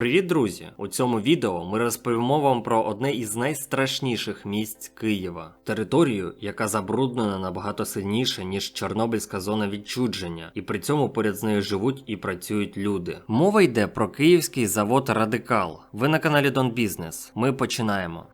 Привіт, друзі! У цьому відео ми розповімо вам про одне із найстрашніших місць Києва територію, яка забруднена набагато сильніше, ніж Чорнобильська зона відчудження, і при цьому поряд з нею живуть і працюють люди. Мова йде про київський завод Радикал. Ви на каналі Дон Бізнес. Ми починаємо.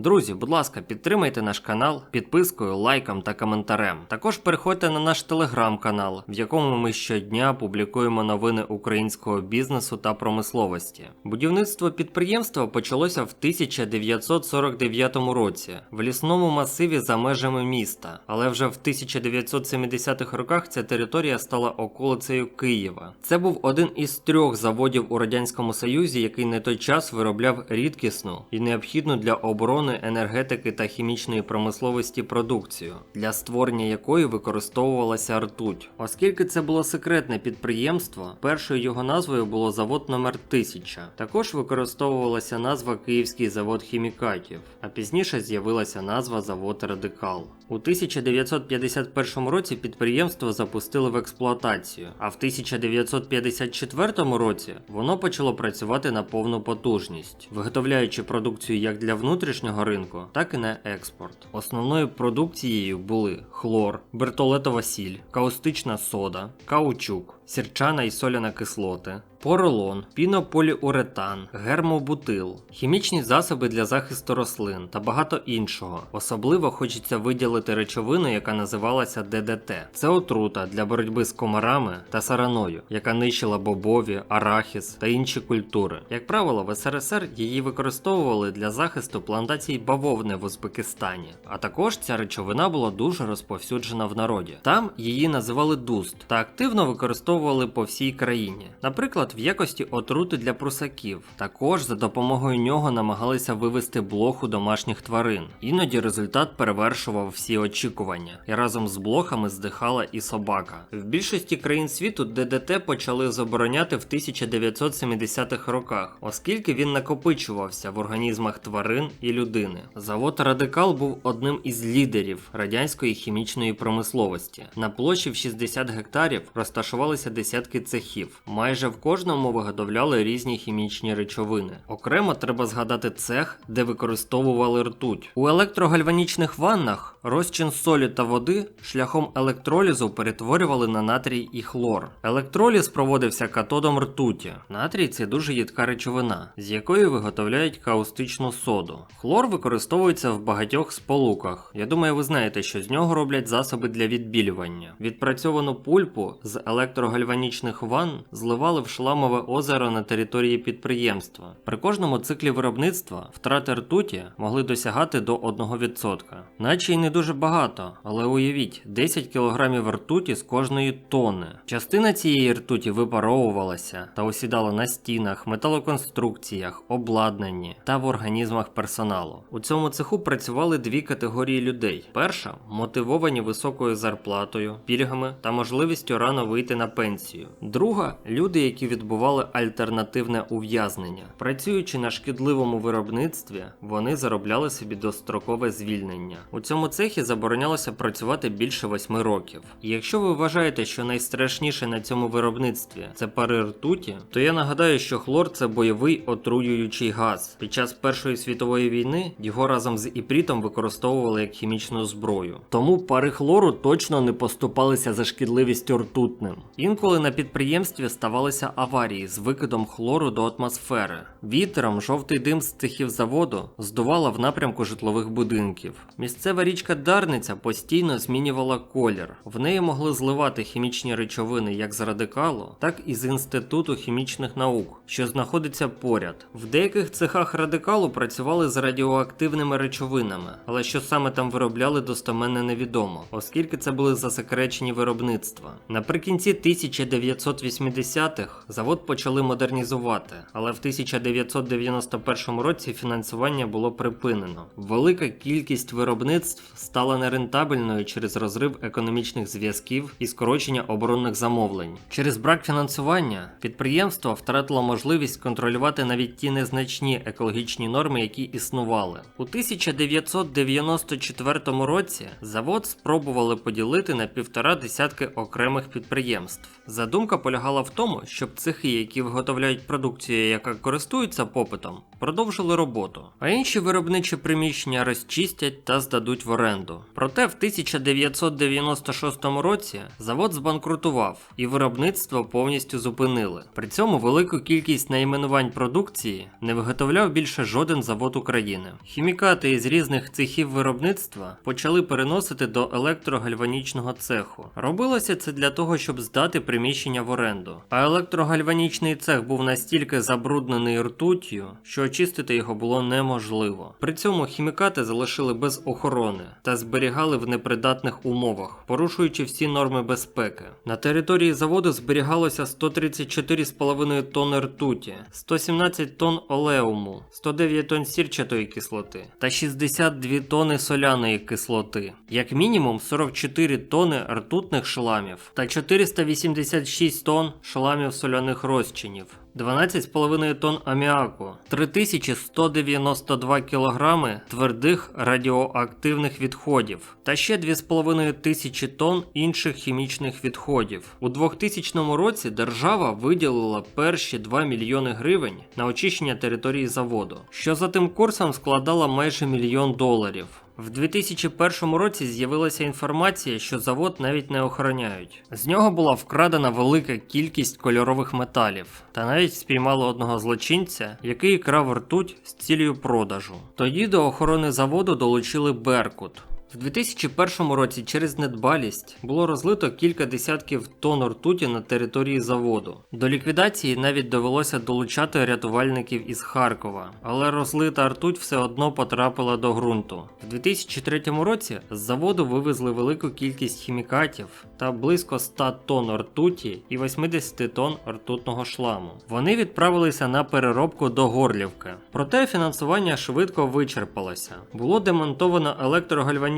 Друзі, будь ласка, підтримайте наш канал підпискою, лайком та коментарем. Також переходьте на наш телеграм-канал, в якому ми щодня публікуємо новини українського бізнесу та промисловості. Будівництво підприємства почалося в 1949 році в лісному масиві за межами міста, але вже в 1970-х роках ця територія стала околицею Києва. Це був один із трьох заводів у радянському союзі, який на той час виробляв рідкісну і необхідну для оборони енергетики та хімічної промисловості продукцію, для створення якої використовувалася ртуть. Оскільки це було секретне підприємство, першою його назвою було завод номер 1000 Також використовувалася назва Київський завод хімікатів, а пізніше з'явилася назва завод Радикал. У 1951 році підприємство запустили в експлуатацію, а в 1954 році воно почало працювати на повну потужність, виготовляючи продукцію як для внутрішнього ринку, так і на експорт. Основною продукцією були хлор, бертолетова сіль, каустична сода, каучук, сірчана і соляна кислоти, поролон, пінополіуретан, гермобутил, хімічні засоби для захисту рослин та багато іншого. Особливо хочеться виділити речовину, яка називалася ДДТ. Це отрута для боротьби з комарами та сараною, яка нищила бобові, арахіс та інші культури. Як правило, в СРСР її використовували для захисту плантацій бавовни в Узбекистані. А також ця речовина була дуже розповсюджена в народі. Там її називали дуст та активно використовували по всій країні. Наприклад, в якості отрути для прусаків. Також за допомогою нього намагалися вивести блоху домашніх тварин. Іноді результат перевершував всі очікування, і разом з блохами здихала і собака. В більшості країн світу ДДТ почали забороняти в 1970-х роках, оскільки він накопичувався в організмах тварин і людини. Завод Радикал був одним із лідерів радянської хімічної промисловості. На площі в 60 гектарів розташувалися десятки цехів. Майже в кожному виготовляли різні хімічні речовини. Окремо треба згадати цех, де використовували ртуть. У електрогальванічних ваннах розчин солі та води шляхом електролізу перетворювали на натрій і хлор. Електроліз проводився катодом ртуті. Натрій це дуже їдка речовина, з якої виготовляють каустичну соду. Хлор використовується в багатьох сполуках. Я думаю, ви знаєте, що з нього роблять засоби для відбілювання. Відпрацьовану пульпу з електрогальванічних ванн зливали в шламове озеро на території підприємства. При кожному циклі виробництва втрати ртуті могли досягати до 1%. Наче й не дуже багато, але уявіть, 10 кг ртуті з кожної тонни. Частина цієї ртуті випаровувалася та осідала на стінах, металоконструкціях, обладнанні та в організмах персоналу. У цьому цеху працювали дві категорії людей: перша мотивовані високою зарплатою, пільгами та можливістю рано вийти на пенсію. Друга люди, які відбували альтернативне ув'язнення. Працюючи на шкідливому виробництві, вони заробляли собі дострокове звільнення. У цьому цехі заборонялося працювати більше восьми років. Якщо ви вважаєте, що найстрашніше на цьому виробництві це пари ртуті, то я нагадаю, що хлор це бойовий отруюючий газ. Під час Першої світової війни його разом з іпрітом використовували як хімічну зброю. Тому пари хлору точно не поступалися за шкідливістю ртутним. Інколи на підприємстві ставалися аварії з викидом хлору до атмосфери. Вітером жовтий дим з цехів заводу здувала в напрямку житлових будинків. Місцева річка Дарниця постійно змінювала колір. В неї могли зливати хімічні речовини як з радикалу, так і з інституту хімічних наук, що знаходиться поряд. В деяких цехах радикалу працювали з радіоактивними речовинами, але що саме там виробляли достоменно невідомо, оскільки це були засекречені виробництва. Наприкінці 1980-х завод почали модернізувати, але в 1991 році фінансування було припинено. Велика кількість виробництв стала нерентабельною через розрив економічних зв'язків і скорочення оборонних замовлень. Через брак фінансування підприємство втратило можливість контролювати навіть ті незначні екологічні норми, які існували. У 1994 році завод спробували поділити на півтора десятки окремих підприємств. Задумка полягала в тому, щоб цехи, які виготовляють продукцію, яка користується попитом, продовжили роботу, а інші виробничі приміщення розчистять та здадуть в оренду. Проте в 1996 році завод збанкрутував і виробництво повністю зупинили. При цьому велику кількість найменувань продукції не виготовляв більше жоден завод України. Хімікати із різних цехів виробництва почали переносити до електрогальванічного цеху. Робилося це для того, щоб здати приміщення в оренду. А електрогальванічний цех був настільки забруднений ртуттю, що очистити його було неможливо. При цьому хімікати залишили без охорони та зберігали в непридатних умовах, порушуючи всі норми безпеки. На території заводу зберігалося 134,5 тонн ртуті, 117 тонн олеуму, 109 тонн сірчатої кислоти та 62 тонни соляної кислоти, як мінімум 44 тонни ртутних шламів та 486 тонн шламів соляних розчинів. 12,5 тонн аміаку, 3192 кг твердих радіоактивних відходів та ще 2,5 тисячі тонн інших хімічних відходів. У 2000 році держава виділила перші 2 мільйони гривень на очищення території заводу, що за тим курсом складала майже мільйон доларів. В 2001 році з'явилася інформація, що завод навіть не охороняють. З нього була вкрадена велика кількість кольорових металів, та навіть спіймали одного злочинця, який крав ртуть з цілею продажу. Тоді до охорони заводу долучили Беркут. В 2001 році через недбалість було розлито кілька десятків тонн ртуті на території заводу. До ліквідації навіть довелося долучати рятувальників із Харкова, але розлита ртуть все одно потрапила до ґрунту. В 2003 році з заводу вивезли велику кількість хімікатів та близько 100 тонн ртуті і 80 тонн ртутного шламу. Вони відправилися на переробку до Горлівки. Проте фінансування швидко вичерпалося. Було демонтовано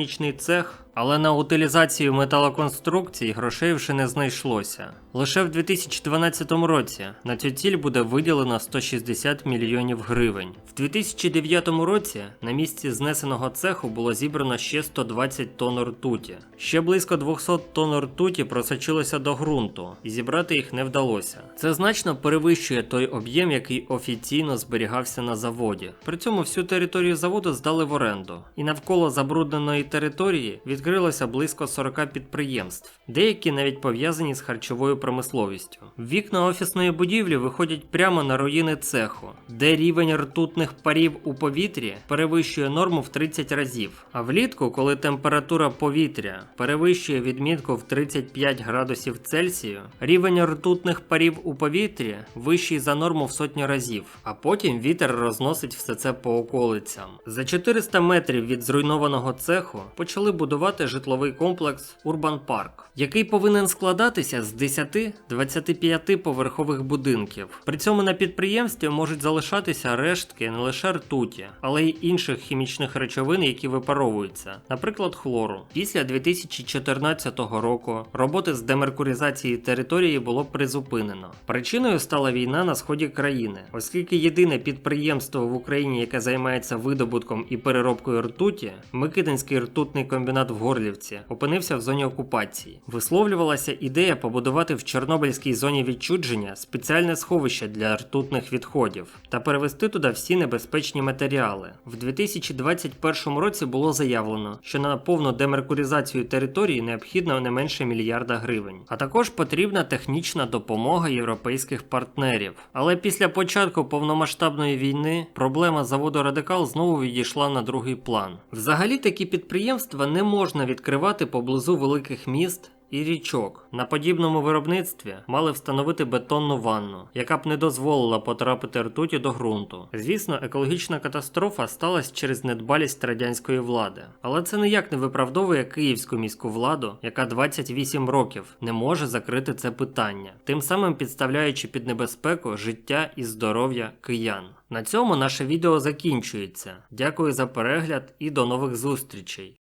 електрогальванічний цех, але на утилізацію металоконструкцій грошей вже не знайшлося. Лише в 2012 році на цю ціль буде виділено 160 мільйонів гривень. В 2009 році на місці знесеного цеху було зібрано ще 120 тонн ртуті. Ще близько 200 тонн ртуті просочилося до ґрунту, і зібрати їх не вдалося. Це значно перевищує той об'єм, який офіційно зберігався на заводі. При цьому всю територію заводу здали в оренду, і навколо забрудненої території відкрилося близько 40 підприємств, деякі навіть пов'язані з харчовою промисловістю. Вікна офісної будівлі виходять прямо на руїни цеху, де рівень ртутних парів у повітрі перевищує норму в 30 разів. А влітку, коли температура повітря перевищує відмітку в 35 градусів Цельсію, рівень ртутних парів у повітрі вищий за норму в сотні разів. А потім вітер розносить все це по околицям. За 400 метрів від зруйнованого цеху почали будувати житловий комплекс Урбан Парк, який повинен складатися з 10-25 поверхових будинків. При цьому на підприємстві можуть залишатися рештки не лише ртуті, але й інших хімічних речовин, які випаровуються, наприклад, хлору. Після 2014 року роботи з демеркуризації території було призупинено. Причиною стала війна на сході країни, оскільки єдине підприємство в Україні, яке займається видобутком і переробкою ртуті, Микитинський ртутний комбінат в Горлівці, опинився в зоні окупації. Висловлювалася ідея побудувати в Чорнобильській зоні відчудження спеціальне сховище для ртутних відходів та перевести туди всі небезпечні матеріали. В 2021 році було заявлено, що на повну демеркуризацію території необхідно не менше мільярда гривень, а також потрібна технічна допомога європейських партнерів. Але після початку повномасштабної війни проблема заводу Радикал знову відійшла на другий план. Взагалі такі підприємства не можна відкривати поблизу великих міст. І річок на подібному виробництві мали встановити бетонну ванну, яка б не дозволила потрапити ртуті до ґрунту. Звісно, екологічна катастрофа сталася через недбалість радянської влади, але це ніяк не виправдовує київську міську владу, яка 28 років не може закрити це питання, тим самим підставляючи під небезпеку життя і здоров'я киян. На цьому наше відео закінчується. Дякую за перегляд і до нових зустрічей.